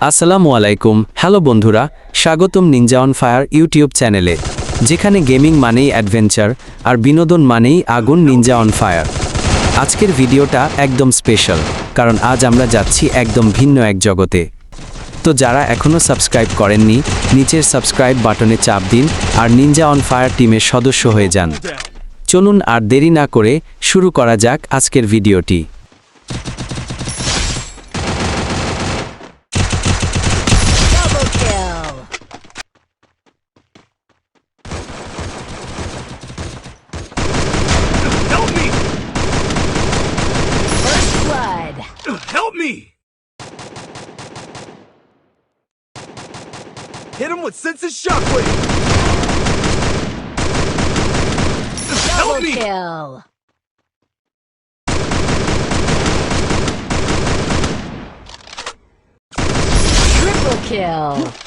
আসসালামু আলাইকুম। হ্যালো বন্ধুরা, স্বাগতম নিনজা অন ফায়ার ইউটিউব চ্যানেলে। যেখানে গেমিং মানেই অ্যাডভেঞ্চার আর বিনোদন মানেই আগুন নিনজা অন ফায়ার আজকের ভিডিওটা একদম স্পেশাল কারণ আজ আমরা যাচ্ছি একদম ভিন্ন এক জগতে। তো যারা এখনও সাবস্ক্রাইব করেননি, নিচের সাবস্ক্রাইব বাটনে চাপ দিন আর নিনজা অন ফায়ার টিমের সদস্য হয়ে যান। চলুন আর দেরি না করে শুরু করা যাক আজকের ভিডিওটি। Help me! Hit him with sense of shockwave! Help me! kill! Triple kill!